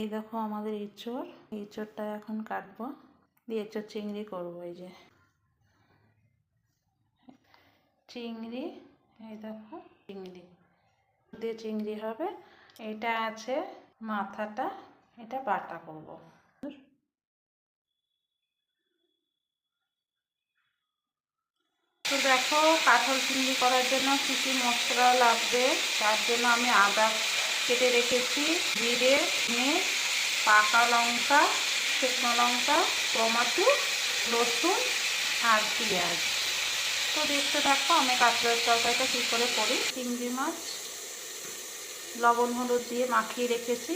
এই দেখো আমাদের এঁচোড়। এঁচোড়টা এখন কাটবো। দিয়ে এঁচোড় চিংড়ি করব এই যে। চিংড়ি, এই দেখো চিংড়ি। দিয়ে চিংড়ি হবে। এটা আছে মাথাটা, এটা বাটা করব। তো দেখো কাঁঠাল চিংড়ি করার জন্য কী কী মশলা লাগবে? তার জন্য আমি আদা কেটে রেখেছি, জিরে মেঘ পাকা লঙ্কা, শুকনো লঙ্কা, টমাটো, রসুন আর পেঁয়াজ। তো দেখতে দেখো আমি কাঁচড়ার তরকারিটা কী করে করি? চিংড়ি মাছ, লবণ হলুদ দিয়ে মাখিয়ে রেখেছি।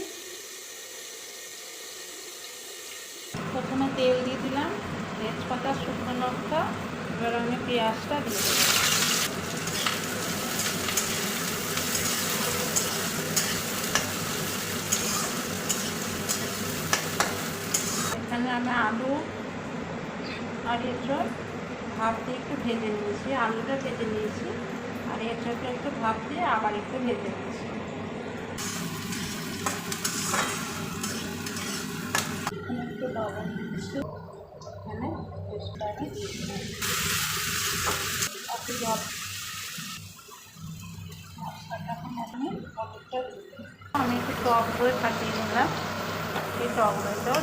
প্রথমে তেল দিয়ে দিলাম, তেজপাতা, শুকনো লঙ্কা, এবার আমি পেঁয়াজটা দিয়ে দেবো এখানে আমি আলু আর এঁচড় ভাপ দিয়ে একটু ভেজে নিয়েছি। আলুটা ভেজে নিয়েছি আর এঁচড়টা একটু ভাপ দিয়ে আবার একটু ভেজে নিয়েছি। একটু আমি একটু টক দই ফাটিয়ে নিলাম। এই টক দইটাও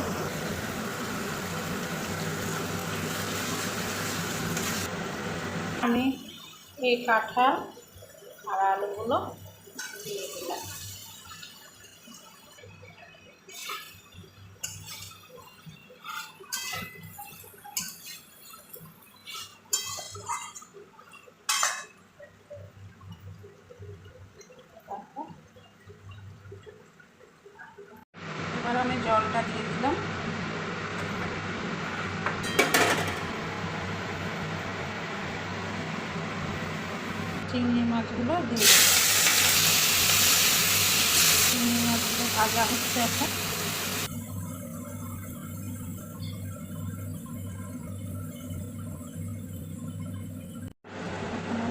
আমি এই কাঁঠাল আর আলুগুলো দিয়ে দিলাম। এবার আমি জলটা দিয়ে দিলাম। চিংড়ি মাছগুলো দিয়ে চিংড়ি মাছগুলো ভাজা হচ্ছে এখানে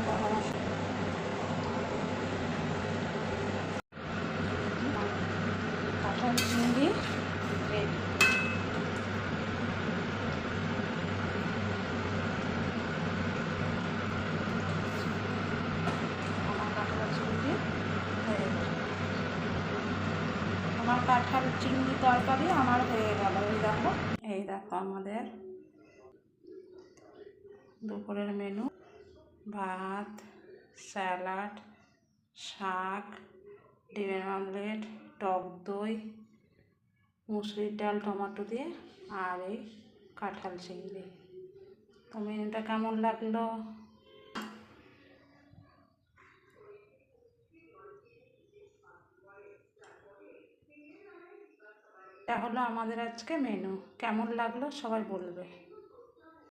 গরম মশলা কাঁঠাল চিংড়ি রেডি আমার কাঁঠাল চিংড়ি হয়ে গেল আমার কাঁঠাল চিংড়ি তরকারি আমার হয়ে গেল, এই দেখো। এই দেখো আমাদের দুপুরের মেনু ভাত স্যালাড শাক, ডিমের অমলেট টক দই, মুসুরির ডাল, টমেটো দিয়ে, আর এই কাঁঠাল চিংড়ি। তো মেনুটা কেমন লাগল? এটা হলো আমাদের আজকে মেনু কেমন লাগল সবাই বলবে।